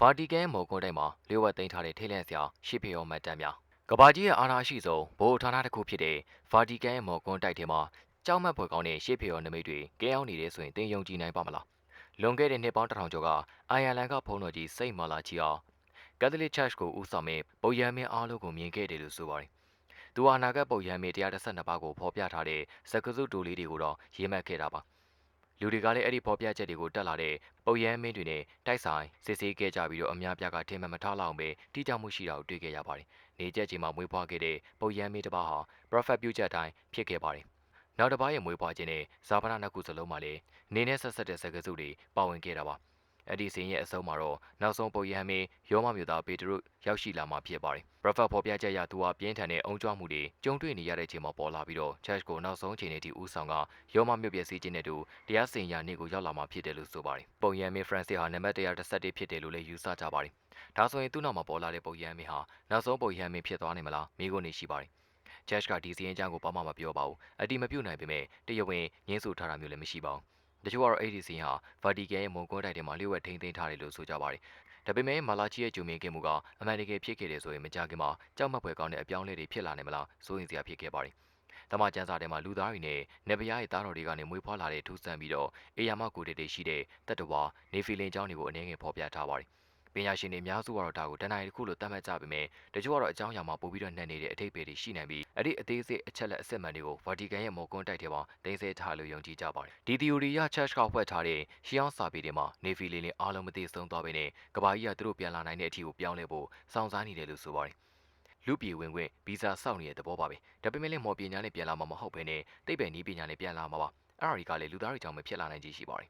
ဗာတီကန်မော်ကွန်တိုက်မှာလျှို့ဝှက်သိမ်းထားတဲ့ထိတ်လန့်စရာရှစ်ဖေရောမှတ်တမ်းများကဘာကြီးရဲ့အာဏာရှိဆုံးဘိုးဌာနတစ်ခုဖြစ်တဲ့ဗာတီကန်ရဲ့မော်ကွန်တိုက်ထဲမှာကြောက်မက်ဖွယ်ကောင်းတဲ့ရှစ်ဖေရောနမိတ်တွေကင်းအောင်နေတဲ့ဆိုရင်တင်ယုံကြည်နိုင်ပါမလားလွန်ခဲ့တဲ့နှစ်ပေါင်းတစ်ထောင်ကျော်ကအိုင်ယာလန်ကဘုန်းတော်ကြီးစိတ်မာလာကြီးအောင်ကက်သလစ်ချာ့ချ်ကိုဦးဆောင်မဲ့ပုပ်ရဟန်းမင်းအားလုံးကိုမြင်ခဲ့တယ်လို့ဆိုပါတယ်။သူဟာအနာဂတ်ပုပ်ရဟန်းမင်း132ပါးကိုဖော်ပြထားတဲ့စက္ကစုတူလေးတွေကိုတော့ရေးမှတ်ခဲ့တာပါ။ လူတွေကလည်းအဲ့ဒီဖော်ပြချက်တွေကိုတက်လာတဲ့ပုပ်ရဟန်းမင်းတွေနဲ့တိုက်ဆိုင်စစ်ဆေးခဲ့ကြပြီးတော့အများပြားကထင်မှန်မထားလောက်အောင်ပဲတိကျမှုရှိတာကိုတွေ့ခဲ့ရပါတယ်။နေကျက်ချိန်မှာမွေးဖွားခဲ့တဲ့ပုပ်ရဟန်းမင်းတစ်ပါးဟာ prophet ပြုချက်အတိုင်းဖြစ်ခဲ့ပါတယ်။နောက်တစ်ပါးရဲ့မွေးဖွားခြင်းနဲ့ဇာပနာနှစ်ခုစလုံးမှာလည်းနေနဲ့ဆက်ဆက်တဲ့စက္ကစုတွေပါဝင်ခဲ့တာပါ။ အဲ့ဒီစင်ရဲ့အဆုံးမှာတော့နောက်ဆုံးပုပ်ရဟန်းမင်းယောမမျိုးသားပေတရုရောက်ရှိလာမှဖြစ်ပါတယ်။ prophet ဖော်ပြချက်အရသူဟာပြင်းထန်တဲ့အုံကြွမှုတွေကြုံတွေ့နေရတဲ့ချိန်မှာပေါ်လာပြီးတော့ church ကိုနောက်ဆုံးချိန်နဲ့ဒီဦးဆောင်ကယောမမျိုးပြည့်စည်ခြင်းနဲ့တူတရားစင်ရာနေ့ကိုရောက်လာမှဖြစ်တယ်လို့ဆိုပါတယ်။ပုပ်ရဟန်းမင်း Francis ဟာနံပါတ်131ဖြစ်တယ်လို့လည်းယူဆကြပါတယ်။ဒါဆိုရင်သူ့နောက်မှာပေါ်လာတဲ့ပုပ်ရဟန်းမင်းဟာနောက်ဆုံးပုပ်ရဟန်းမင်းဖြစ်သွားနိုင်မလားမိကိုနေရှိပါတယ်။ Church ကဒီစီရင်ချမ်းကိုဘာမှမပြောပါဘူး။အတိမပြုတ်နိုင်ပေမဲ့တရားဝင်ငင်းဆိုထားတာမျိုးလည်းမရှိပါဘူး။တ ချို့ကတော့အဲ့ဒီစီဟာဗာတီကန်ရဲ့မွန်ကွန်းတိုက်ထဲမှာလျှို့ဝှက်ထိန်းသိမ်းထားတယ်လို့ဆိုကြပါတယ်။ဒါပေမဲ့မာလာချီရဲ့ဂျူမင်ကင်မှုကအမှန်တကယ်ဖြစ်ခဲ့တယ်ဆိုရင်မကြခင်မှာကြောက်မက်ဖွယ်ကောင်းတဲ့အပြောင်းအလဲတွေဖြစ်လာနိုင်မလားစိုးရင်စရာဖြစ်ခဲ့ပါတယ်။တမကျန်းစာထဲမှာလူသားတွေနဲ့နေပရားရဲ့တားတော်တွေကနေမွေးဖွားလာတဲ့ထူးဆန်းပြီးတော့အေယာမကိုတေတေရှိတဲ့တက်တဝါနေဖီလင်ကျောင်းတွေကိုအနေငယ်ဖော်ပြထားပါတယ်။ ပညာရှင်တွေအများစုကတော့ဒါကိုတနိုင်တစ်ခုလို့သတ်မှတ်ကြပေမဲ့တချို့ကတော့အကြောင်းအရာမှာပို့ပြီးတော့နှက်နေတဲ့အထိပ္ပယ်တွေရှိနိုင်ပြီးအဲ့ဒီအသေးစိတ်အချက်လက်အစစ်မှန်တွေကိုဗာတီကန်ရဲ့မော်ကွန်းတိုက်ထဲမှာတင်ဆက်ထားလို့ယုံကြည်ကြပါတယ်။ဒီ theory ရ church ကဖွဲ့ထားတဲ့ရှီအောင်စာပေတွေမှာနေဖီလင်လင်အားလုံးမသိဆုံးသွားပေနဲ့ကဘာကြီးကသူတို့ပြန်လာနိုင်တဲ့အထိကိုပြောင်းလဲဖို့စောင့်စားနေတယ်လို့ဆိုပါတယ်။လူပြည်ဝင်ခွင့်ဗီဇာစောင့်နေတဲ့သဘောပါပဲဒါပေမဲ့လည်းမော်ပညာနဲ့ပြန်လာမှာမဟုတ်ဘဲနဲ့တိတ်ပယ်နီးပညာနဲ့ပြန်လာမှာပါအဲ့ဒါတွေကလည်းလူသားတွေကြောင့်မဖြစ်လာနိုင်ကြီးရှိပါတယ်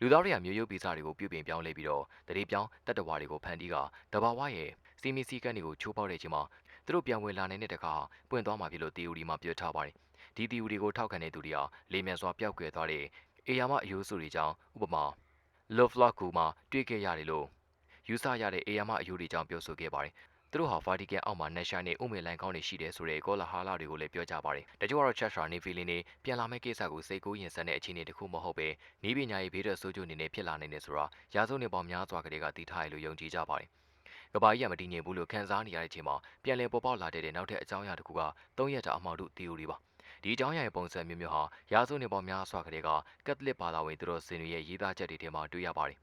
လူသားတွေကမျိုးရိုးဗီဇတွေကိုပြုပြင်ပြောင်းလဲပြီးတော့တတိပြောင်းတတဝါတွေကိုဖန်တီးကတဘာဝရဲ့စီမီစီကန်တွေကိုချိုးပေါက်တဲ့ချိန်မှာသူတို့ပြန်ဝင်လာနိုင်တဲ့တခါပွင့်သွားမှာဖြစ်လို့ theory မှာပြောထားပါတယ်ဒီ theory ကိုထောက်ခံတဲ့သူတွေဟာလေမြန်စွာပျောက်ကွယ်သွားတဲ့အေယာမအယိုးစုတွေကြောင့်ဥပမာ love lock ကူမှာတွေ့ခဲ့ရတယ်လို့ယူဆရတဲ့အေယာမအယိုးတွေကြောင့်ပြောဆိုခဲ့ပါတယ် သူတို့ဟာဗာတီကန်အောက်မှာနက်ရှာနဲ့ဥမေလိုင်းကောင်းတွေရှိတယ်ဆိုတဲ့ကောလာဟာလာတွေကိုလည်းပြောကြပါတယ်။တချို့ကတော့ချက်ရှာနေဖီလင်းနေပြန်လာမယ့်ကိစ္စကိုစိတ်ကူးရင်ဆက်တဲ့အခြေအနေတစ်ခုမဟုတ်ပဲနီးပညာရေးဘေးထွက်ဆိုးကျိုးအနေနဲ့ဖြစ်လာနိုင်တယ်ဆိုတာရာဇဝနေပေါင်းများစွာကလေးကသိထားရလို့ယုံကြည်ကြပါတယ်။ကဘာကြီးကမတည်ငြိမ်ဘူးလို့ခံစားနေရတဲ့အချိန်မှာပြန်လည်ပေါ်ပေါက်လာတဲ့နောက်ထပ်အကြောင်းအရာတစ်ခုက၃ရက်တာအမှောင်တု theory ပါ။ဒီအကြောင်းအရာရဲ့ပုံစံမျိုးမျိုးဟာရာဇဝနေပေါင်းများစွာကလေးကကက်သလစ်ဘာသာဝင်သူတို့စင်တွေရဲ့ရေးသားချက်တွေထဲမှာတွေ့ရပါတယ်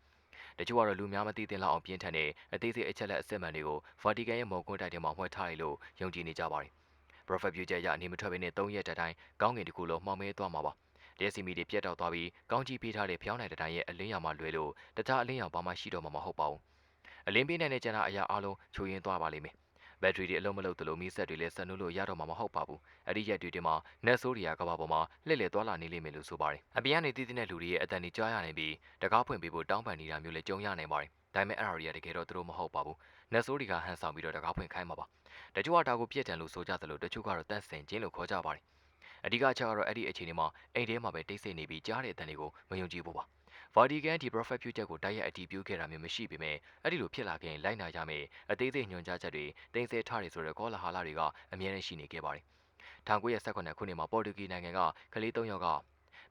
တချို့ကတော့လူများမသိသင့်လောက်အောင်ပြင်းထန်တဲ့အသေးစိတ်အချက်လက်အစစ်မှန်တွေကိုဗာတီကန်ရဲ့မော်ကွန်းတိုက်ထဲမှာမှွှဲထားတယ်လို့ယုံကြည်နေကြပါတယ်။ Prophet ပြုချက်ရအနေမထွက်ဘဲနဲ့၃ရက်တတိုင်းကောင်းကင်တစ်ခုလုံးမှောင်မဲသွားမှာပါ။တဲစီမီတွေပြတ်တောက်သွားပြီးကောင်းကြီးပေးထားတဲ့ဖျောင်းနိုင်တတိုင်းရဲ့အလင်းရောင်မှလွယ်လို့တခြားအလင်းရောင်ဘာမှရှိတော့မှာမဟုတ်ပါဘူး။အလင်းပေးနိုင်တဲ့ကျန်တာအရာအလုံးချိုးယင်းသွားပါလိမ့်မယ်။ ဘက်ထရီတွေအလုံးမလုံးသလိုမီးဆက်တွေလည်းဆက်နှုတ်လို့ရတော့မှာမဟုတ်ပါဘူး။အဲ့ဒီရက်တွေတည်းမှာနက်ဆိုးတွေကကဘာပေါ်မှာလှည့်လည်သွားလာနေလိမ့်မယ်လို့ဆိုပါတယ်။အပြင်ကနေတည်တည်တဲ့လူတွေရဲ့အတန်တွေကြားရနိုင်ပြီးတကားဖွင့်ပေးဖို့တောင်းပန်နေတာမျိုးလည်းကြုံရနိုင်ပါတယ်။ဒါပေမဲ့အဲ့ဒါတွေကတကယ်တော့သူတို့မဟုတ်ပါဘူး။နက်ဆိုးတွေကဟန်ဆောင်ပြီးတော့တကားဖွင့်ခိုင်းမှာပါ။တချို့ကဒါကိုပြည့်တန်လို့ဆိုကြသလိုတချို့ကတော့တန့်စင်ခြင်းလို့ခေါ်ကြပါတယ်။အဓိကအချက်ကတော့အဲ့ဒီအခြေအနေမှာအိမ်ထဲမှာပဲတိတ်ဆိတ်နေပြီးကြားတဲ့အတန်တွေကိုမယုံကြည်ဖို့ပါ။ Vatican ဒီ prophet ပြုချက်ကိုတိုက်ရိုက်အတည်ပြုခဲ့တာမျိုးမရှိပေမဲ့အဲ့ဒီလိုဖြစ်လာခင်လိုက်နာကြမယ်အသေးစိတ်ညွှန်ကြားချက်တွေတင်ဆက်ထားရဆိုတဲ့ကောလာဟာလာတွေကအမြဲတမ်းရှိနေခဲ့ပါတယ်။1918ခုနှစ်မှာပေါ်တူဂီနိုင်ငံကကလေး၃ယောက်က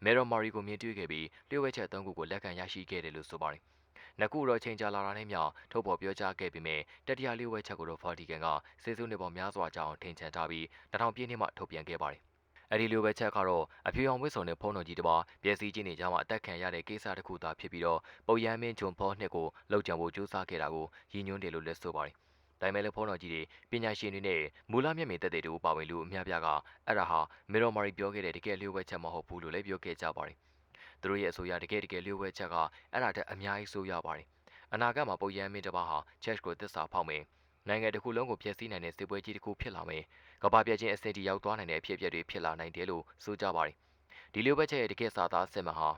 မေရိုမာရီကိုမြင်တွေ့ခဲ့ပြီးလျှို့ဝှက်ချက်၃ခုကိုလက်ခံရရှိခဲ့တယ်လို့ဆိုပါတယ်။နှစ်ခုတော့ချိန်ကြာလာတာနဲ့မျှထုတ်ဖော်ပြောကြားခဲ့ပြီးမြဲတတိယလျှို့ဝှက်ချက်ကိုတော့ Vatican ကစေစုနှစ်ပေါင်းများစွာကြာအောင်ထင်ချန်ထားပြီး2000ပြည့်နှစ်မှထုတ်ပြန်ခဲ့ပါတယ်။ အဲဒီလိုပဲချက်ကတော့အဖြူရောင်ဝတ်စုံနဲ့ဖုံးတော်ကြီးတစ်ပါးပျက်စီးခြင်းတွေကြောင့်အသက်ခံရတဲ့ကိစ္စတစ်ခုသာဖြစ်ပြီးတော့ပုပ်ရန်မင်းဂျွန်ဖောနှစ်ကိုလှုပ်ကြံဖို့ကြိုးစားခဲ့တာကိုရည်ညွှန်းတယ်လို့လည်းဆိုပါတယ်။ဒါပေမဲ့လည်းဖုံးတော်ကြီးတွေပညာရှင်တွေနဲ့မူလမျက်မြင်သက်သေတို့ပါဝင်လူအများပြားကအဲ့ဒါဟာမီရိုမာရီပြောခဲ့တဲ့တကယ်လျှို့ဝှက်ချက်မဟုတ်ဘူးလို့လည်းပြောခဲ့ကြပါတယ်။သူတို့ရဲ့အဆိုအရတကယ်တကယ်လျှို့ဝှက်ချက်ကအဲ့ဒါတက်အများကြီးဆိုးရပါတယ်။အနာဂတ်မှာပုပ်ရန်မင်းတစ်ပါးဟာ Church ကိုသစ္စာဖောက်မယ် နိုင်ငံတစ်ခုလုံးကိုဖျက်ဆီးနိုင်တဲ့စစ်ပွဲကြီးတစ်ခုဖြစ်လာမယ်။ကမ္ဘာပြည့်ချင်းအစစ်တီရောက်သွားနိုင်တဲ့အဖြစ်အပျက်တွေဖြစ်လာနိုင်တယ်လို့ဆိုကြပါတယ်။ဒီလိုပဲချက်ရဲ့တကယ်စာသားအစစ်မှဟာ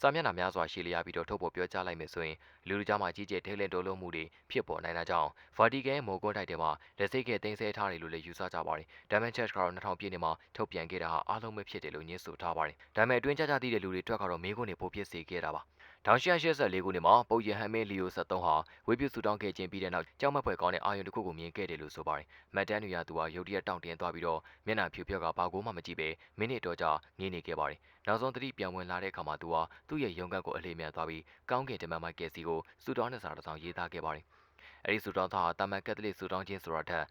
စာမျက်နှာများစွာရှိလျားပြီးတော့ထုတ်ပေါ်ပြောကြားလိုက်မယ်ဆိုရင်လူလူကြားမှာကြီးကျယ်ထိတ်လန့်တိုးလုံးမှုတွေဖြစ်ပေါ်နိုင်တာကြောင့် Vatican မိုကွန်တိုက်ထဲမှာလက်စိတ်ကဲတင်ဆက်ထားတယ်လို့လည်းယူဆကြပါတယ်။ Diamond Church ကတော့2000ပြည့်နှစ်မှာထုတ်ပြန်ခဲ့တာဟာအားလုံးပဲဖြစ်တယ်လို့ညွှန်ဆိုထားပါတယ်။ဒါပေမဲ့အတွင်းကြကြသိတဲ့လူတွေအတွက်ကတော့မေးခွန်းတွေပိုဖြစ်စေခဲ့တာပါ။ 1884ခုနှစ်မှာပုပ်ယဟန်မင်းလီယို73ဟာဝေပြုဆူတောင်းခဲ့ခြင်းပြီးတဲ့နောက်ကြောက်မက်ဖွယ်ကောင်းတဲ့အာယုံတစ်ခုကိုမြင်ခဲ့တယ်လို့ဆိုပါတယ်။မတ်တန်းတွေကသူဟာရုတ်တရက်တောင့်တင်းသွားပြီးတော့မျက်နှာဖြူဖြောက်ကဘာကိုမှမကြည့်ပဲမိနစ်တော့ကြာငြင်းနေခဲ့ပါတယ်။နောက်ဆုံးသတိပြန်ဝင်လာတဲ့အခါမှာသူဟာသူ့ရဲ့ရုံကတ်ကိုအလေးမြန်သွားပြီးကောင်းကင်တမန်မိုက်ကယ်စီကိုဆူတောင်းတဲ့စာတစ်စောင်ရေးသားခဲ့ပါတယ်။အဲဒီဆူတောင်းသားဟာတာမန်ကက်သလစ်ဆူတောင်းခြင်းဆိုတာထက်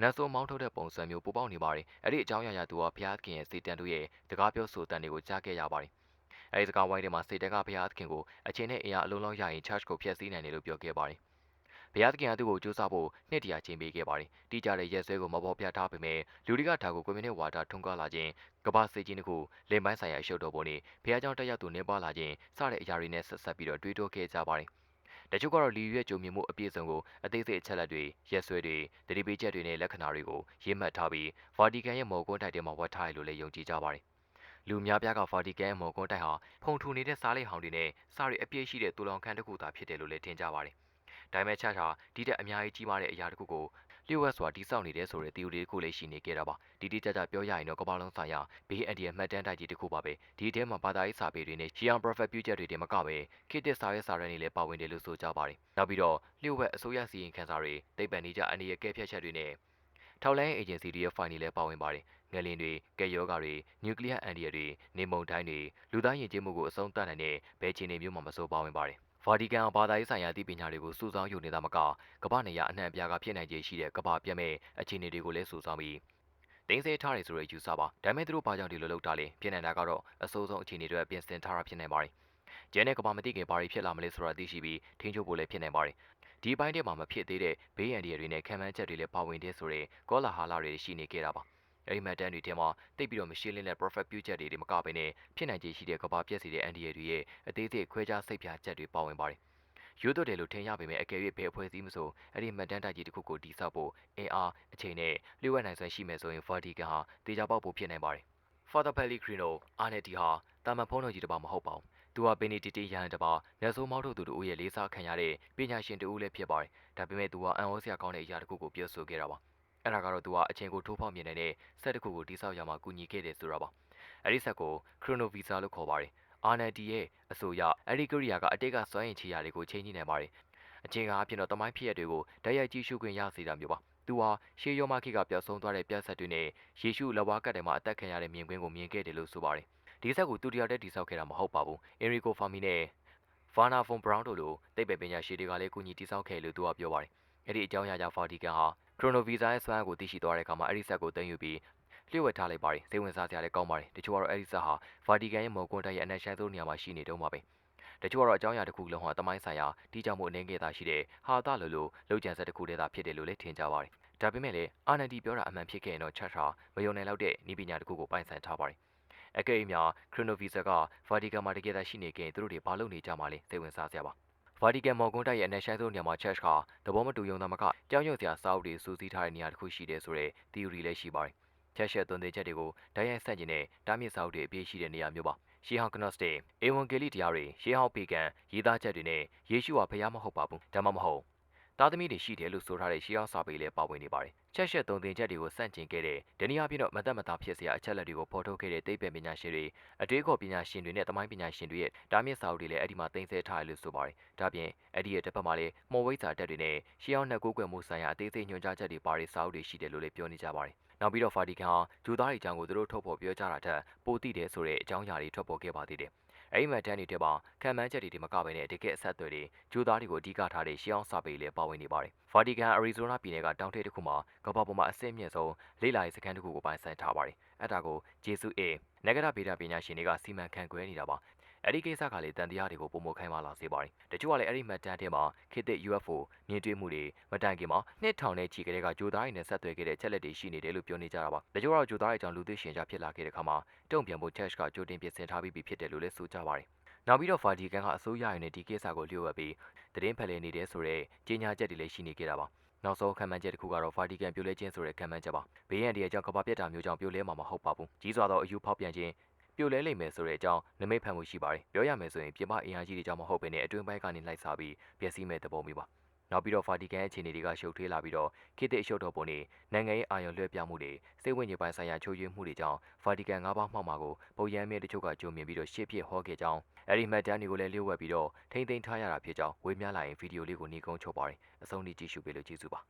နတ်ဆိုးမောင်းထုတ်တဲ့ပုံစံမျိုးပိုပေါက်နေပါတယ်။အဲ့ဒီအကြောင်းအရာရာသူဟာဘုရားခင်ရဲ့စေတံတို့ရဲ့တကားပြောဆိုတန်တွေကိုကြားခဲ့ရပါတယ်။ အဲဒီစကားဝိုင်းထဲမှာစေတံကဘုရားခင်ကိုအချင်းနဲ့အရာအလုံးလုံးရရင် charge ကိုဖျက်ဆီးနိုင်တယ်လို့ပြောခဲ့ပါတယ်။ဘုရားသခင်ကသူ့ကိုစူးစမ်းဖို့နှစ်တရာချိန်ပေးခဲ့ပါတယ်။တိကျတဲ့ရက်စွဲကိုမပေါ်ပြထားပေမဲ့လူတွေကဒါကိုကွန်မြူနစ်ဝါဒထွန်းကားလာခြင်းကမ္ဘာစစ်ကြီးတစ်ခုလင်ပိုင်းဆိုင်ရာအရှုပ်တော်ပုံနဲ့ဘုရားကျောင်းတက်ရောက်သူနေပါလာခြင်းစတဲ့အရာတွေနဲ့ဆက်ဆက်ပြီးတော့တွေးတောခဲ့ကြပါတယ်။တချို့ကတော့လီရွက်ကြုံမြင်မှုအပြည့်စုံကိုအသေးစိတ်အချက်လက်တွေရက်စွဲတွေတတိပေးချက်တွေနဲ့လက္ခဏာတွေကိုရေးမှတ်ထားပြီးဗာတီကန်ရဲ့မော်ကွန်းတိုက်ထဲမှာဝတ်ထားရလို့လည်းယုံကြည်ကြပါတယ်။ လူများပြားကဗာတီကန်ရဲ့မော်ကွန်းတိုက်ဟာဖုန်ထူနေတဲ့စားလိပ်ဟောင်တွေနဲ့စားရီအပြည့်ရှိတဲ့တူလောင်ခန်းတစ်ခုသာဖြစ်တယ်လို့လည်းထင်ကြပါတယ်။ဒါပေမဲ့ချာချာဒီတက်အများကြီးကြီးမားတဲ့အရာတစ်ခုကိုလျှို့ဝှက်စွာတိစောက်နေတယ်ဆိုတဲ့ theory တစ်ခုလည်းရှိနေခဲ့တာပါဒီတိကျကျပြောရရင်တော့ကမ္ဘာလုံးဆိုင်ရာဘေးအန်ဒီရဲ့မှတ်တမ်းတိုက်ကြီးတစ်ခုပါပဲဒီအထဲမှာဘာသာရေးစာပေတွေနဲ့ရှီယန် prophet ပြုချက်တွေတင်မကပဲခေတ်သစ်စာရဲစာရန်တွေလည်းပါဝင်တယ်လို့ဆိုကြပါတယ်နောက်ပြီးတော့လျှို့ဝှက်အစိုးရစီရင်ခံစာတွေတိတ်ပန်နေကြအနေရဲ့ကဲဖြတ်ချက်တွေနဲ့ထောက်လိုင်းအေဂျင်စီတွေရဲ့ file တွေလည်းပါဝင်ပါတယ် ငလင်တွေကဲယောဂါတွေနျူကလ িয়ার အန်ဒီယာတွေနေမုန်တိုင်းတွေလူသားယဉ်ကျေးမှုကိုအဆုံးသတ်နိုင်တဲ့ဘယ်ခြေနေမျိုးမှမစိုးပါဝင်ပါတယ်ဗာတီကန်ဘာသာရေးဆိုင်ရာသိပညာတွေကိုစုဆောင်းယူနေတာမကကမ္ဘာနေရအနှံ့အပြားကဖြစ်နိုင်ခြေရှိတဲ့ကမ္ဘာပြတ်မဲ့အခြေအနေတွေကိုလည်းစုဆောင်းပြီးတင်းစေထားတယ်ဆိုရယူဆပါဒါမဲ့သူတို့ဘာကြောင့်ဒီလိုလုပ်တာလဲဖြစ်နိုင်တာကတော့အစိုးဆုံးအခြေအနေတွေပြင်ဆင်ထားတာဖြစ်နိုင်ပါတယ်ကျန်တဲ့ကမ္ဘာမသိခင်ဘာတွေဖြစ်လာမလဲဆိုတာသိရှိပြီးထိန်းချုပ်ဖို့လည်းဖြစ်နိုင်ပါတယ်ဒီဘိုင်းထဲမှာမဖြစ်သေးတဲ့ဘေးရန်တွေနဲ့ခံမှန်းချက်တွေလည်းပါဝင်တဲ့ဆိုတဲ့ကောလာဟာလာတွေရှိနေခဲ့တာပါ အဲဒီမှတ်တမ်းတွေထဲမှာတိတ်ပြီးတော့မရှင်းလင်းတဲ့ prophet ပြုချက်တွေမကဘဲနဲ့ဖြစ်နိုင်ခြေရှိတဲ့ကဘာပြည့်စီတဲ့အန်ဒီရတွေရဲ့အသေးစိတ်ခွဲခြားစိတ်ပြချက်တွေပါဝင်ပါတယ်။ရိုးသွတ်တယ်လို့ထင်ရပေမဲ့အကယ်၍ဘယ်အဖွဲ့အစည်းမဆိုအဲ့ဒီမှတ်တမ်းတိုက်ကြီးတစ်ခုကိုတိစောက်ဖို့အင်အားအချိန်နဲ့လျှို့ဝှက်နိုင်စွမ်းရှိမယ်ဆိုရင် Vatican ဟာတေချာပေါက်ဖို့ဖြစ်နိုင်ပါတယ်။ Father Pellegrino အာနယ်တီဟာတာမန်ဖုံးတော်ကြီးတစ်ပါမဟုတ်ပါဘူး။သူဟာပင်နီတီတီရဟန်တစ်ပါလက်ဆိုးမောက်ထုတ်သူတို့ရဲ့လေးစားခံရတဲ့ပညာရှင်တူဦးလည်းဖြစ်ပါတယ်။ဒါပေမဲ့သူဟာအံ့ဩစရာကောင်းတဲ့အရာတစ်ခုကိုပြောဆိုခဲ့တာပါ။ အဲ့ဒါကတော့သူကအချိန်ကိုထိုးဖောက်မြင်နေတဲ့ဆက်တစ်ခုကိုတိစောက်ရမှာကူညီခဲ့တယ်ဆိုတာပါအဲ့ဒီဆက်ကို Chronovisa လို့ခေါ်ပါတယ်အာနတီရဲ့အဆိုအရအဲ့ဒီကိရိယာကအတိတ်ကစွမ်းရည်ချီရာတွေကိုချိန်ကြည့်နိုင်ပါတယ်အချိန်ကအဖြစ်တော့တမိုင်းဖြစ်ရတွေကိုဓာတ်ရိုက်ကြည့်ရှုခွင့်ရစေတာမျိုးပါသူဟာရှေးယောမခေတ်ကပျောက်ဆုံးသွားတဲ့ပြတ်ဆက်တွေနဲ့ယေရှုလက်ဝါးကတ်ထဲမှာအသက်ခံရတဲ့မြင်ကွင်းကိုမြင်ခဲ့တယ်လို့ဆိုပါတယ်ဒီဆက်ကိုသူတယောက်တည်းတိစောက်ခဲ့တာမဟုတ်ပါဘူးအင်ရီကိုဖာမီနဲ့ဗာနာဖွန်ဘရောင်းတို့လိုတိတ်ပဲပညာရှိတွေကလည်းကူညီတိစောက်ခဲ့လို့သူကပြောပါတယ်အဲ့ဒီအကြောင်းအရာကြောင့်ဖာတီကန်ဟာ ခရိုနိုဗီဇာရဲ့စွမ်းအားကိုသိရှိသွားတဲ့အခါမှာအဲ့ဒီဆက်ကိုတင်ယူပြီးလျှို့ဝှက်ထားလိုက်ပါတယ်စိတ်ဝင်စားစရာလည်းကောင်းပါတယ်တချို့ကတော့အဲ့ဒီဆက်ဟာဗာတီကန်ရဲ့မော်ကွန်တိုက်ရဲ့အနက်ရှိုင်းဆုံးနေရာမှာရှိနေတုံးပါပဲတချို့ကတော့အကြောင်းအရာတစ်ခုလုံးဟာတမိုင်းဆိုင်ရာတီးကြောင်မှုအနေငယ်သာရှိတဲ့ဟာတာလိုလိုလောက်ကျန်ဆက်တစ်ခုတည်းသာဖြစ်တယ်လို့လည်းထင်ကြပါတယ်ဒါပေမဲ့လည်းအာနန်တီပြောတာအမှန်ဖြစ်ခဲ့ရင်တော့ချက်ထာမယုံနိုင်လောက်တဲ့ဤပညာတစ်ခုကိုပိုင်ဆိုင်ထားပါတယ်အကယ်၍များခရိုနိုဗီဇာကဗာတီကန်မှာတကယ်တမ်းရှိနေခင်သူတို့တွေဘာလုပ်နေကြမှာလဲစိတ်ဝင်စားစရာပါ ဗာတီကန်မော်ကွန်တိုက်ရဲ့အနက်ရှိုင်းဆုံးနေရာမှာ Church ကသဘောမတူယုံသားမကကြောက်ရွံ့စရာစာအုပ်တွေစူးစီးထားတဲ့နေရာတစ်ခုရှိတယ်ဆိုတဲ့ theory လည်းရှိပါတယ်။ Church ရဲ့သွန်သင်ချက်တွေကိုဓာတ်ရိုက်ဆန့်ကျင်တဲ့တားမြစ်စာအုပ်တွေအပြည့်ရှိတဲ့နေရာမျိုးပါ။ရှေးဟောင်း Gnostic ဧဝံဂေလိတရားတွေရှေးဟောင်းပေကန်ရေးသားချက်တွေနဲ့ယေရှုဟာဖခင်မဟုတ်ပါဘူး။ဒါမှမဟုတ် သားသမီးတွေရှိတယ်လို့ဆိုထားတဲ့ရှေးဟောင်းစာပေလည်းပါဝင်နေပါတယ်။ချက်ချက်သုံးသင်ချက်တွေကိုစန့်ကျင်ခဲ့တဲ့ဒဏီယာပြည့်တော့မသက်မသားဖြစ်စရာအချက်လက်တွေကိုဖော်ထုတ်ခဲ့တဲ့သိပ္ပံပညာရှင်တွေအတွေးခေါ်ပညာရှင်တွေနဲ့တမိုင်းပညာရှင်တွေရဲ့တားမြစ်စာအုပ်တွေလည်းအဲ့ဒီမှာတင်ဆက်ထားရလို့ဆိုပါတယ်။ဒါပြင်အဲ့ဒီရဲ့တစ်ဖက်မှာလည်းမော်ဝိတ်စာတက်တွေနဲ့ရှေးဟောင်းနှက်ကိုးကွယ်မှုဆိုင်ရာအသေးစိတ်ညွှန်ကြားချက်တွေပါတဲ့စာအုပ်တွေရှိတယ်လို့လည်းပြောနေကြပါတယ်။နောက်ပြီးတော့ဖာတီကန်ဟာဂျူသားတွေအကြောင်းကိုသူတို့ထုတ်ဖော်ပြောကြတာထက်ပိုသိတယ်ဆိုတဲ့အကြောင်းအရာတွေထွက်ပေါ်ခဲ့ပါသေးတယ်။ အဲ့ဒီမှာတန်းနေတဲ့ပါခံမှန်းချက်တွေဒီမကဘဲနဲ့တကယ်အဆက်အသွယ်တွေဂျိုသားတွေကိုအဓိကထားတဲ့ရှေးအောင်စာပေလည်းပါဝင်နေပါတယ်။ဗာတီကန်အရီဇိုနာပြည်နယ်ကတောင်ထိပ်တစ်ခုမှာကမ္ဘာပေါ်မှာအဆင့်မြင့်ဆုံးလေ့လာရေးစခန်းတစ်ခုကိုပိုင်ဆိုင်ထားပါတယ်။အဲ့ဒါကိုဂျေဆုအေနဂရဗေဒပညာရှင်တွေကစီမံခန့်ခွဲနေတာပါ အဲ့ဒီကိစ္စကလေတန်တရားတွေကိုပုံမခိုင်းမလာစေပါတယ်။တချို့ကလည်းအဲ့ဒီမှတ်တမ်းထဲမှာခေတ်သစ် UFO မြင်တွေ့မှုတွေမတိုင်ခင်မှာနှစ်ထောင်နဲ့ချီကလေးကဂျိုသားတွေနဲ့ဆက်သွယ်ခဲ့တဲ့ချက်လက်တွေရှိနေတယ်လို့ပြောနေကြတာပါ။တချို့ကတော့ဂျိုသားတွေအကြောင်းလူသိရှင်ကြားဖြစ်လာခဲ့တဲ့အခါမှာတုံ့ပြန်ဖို့ Church ကကြိုတင်ပြင်ဆင်ထားပြီးဖြစ်တယ်လို့လည်းဆိုကြပါတယ်။နောက်ပြီးတော့ Vatican ကအစိုးရရင်းနဲ့ဒီကိစ္စကိုလျှို့ဝှက်ပြီးသတင်းဖက်လှယ်နေတယ်ဆိုတဲ့ကြေညာချက်တွေလည်းရှိနေခဲ့တာပါ။နောက်ဆုံးခံမှန်းချက်တစ်ခုကတော့ Vatican ပြိုလဲခြင်းဆိုတဲ့ခံမှန်းချက်ပါ။ဘေးရန်ဒီရဲ့ကြောင့်ကမ္ဘာပြတ်တာမျိုးကြောင့်ပြိုလဲမှာမဟုတ်ပါဘူး။ကြီးစွာသောအယူဖောက်ပြန်ခြင်း ပြိုလဲလိမ့်မယ်ဆိုတဲ့အကြောင်းနမိတ်ဖန်မှုရှိပါတယ်။ပြောရမယ်ဆိုရင်ပြင်ပအင်အားကြီးတွေကြောင့်မဟုတ်ဘဲနဲ့အတွင်းပိုင်းကနေလိုက်စားပြီးပျက်စီးမဲ့သဘောမျိုးပါ။နောက်ပြီးတော့ဗာတီကန်ရဲ့အခြေအနေတွေကရှုပ်ထွေးလာပြီးတော့ခေတ်သစ်အရှုပ်တော်ပုံတွေနိုင်ငံရေးအာရုံလွှဲပြောင်းမှုတွေစိတ်ဝိညာဉ်ပိုင်းဆိုင်ရာချိုးယွင်းမှုတွေကြောင့်ဗာတီကန်ငါးပါးမှောက်မှာကိုပုံရမ်းမြဲတချို့ကကြုံမြင်ပြီးတော့ရှေ့ဖြစ်ဟောခဲ့ကြောင်းအဲ့ဒီမှတ်တမ်းတွေကိုလည်းလျှို့ဝှက်ပြီးတော့ထိမ့်သိမ်းထားရတာဖြစ်ကြောင်းဝေမျှလာရင်ဗီဒီယိုလေးကိုနှီးကုန်းချုပ်ပါတယ်အဆုံးထိကြည့်ရှုပေးလို့ကျေးဇူးပါ